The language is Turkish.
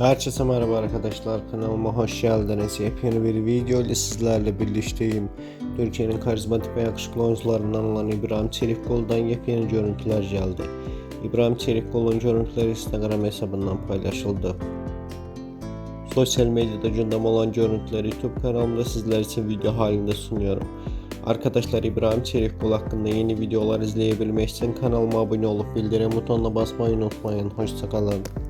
Herkese merhaba arkadaşlar kanalıma hoş geldiniz. Yepyeni bir video ile sizlerle birlikteyim. Türkiye'nin karizmatik ve yakışıklı oyuncularından olan İbrahim Çelikkol'dan yepyeni görüntüler geldi. İbrahim Çelikkol'un görüntüleri Instagram hesabından paylaşıldı. Sosyal medyada gündem olan görüntüleri YouTube kanalımda sizler için video halinde sunuyorum. Arkadaşlar İbrahim Çelikkol hakkında yeni videolar izleyebilmek için kanalıma abone olup bildirim butonuna basmayı unutmayın. Hoşçakalın.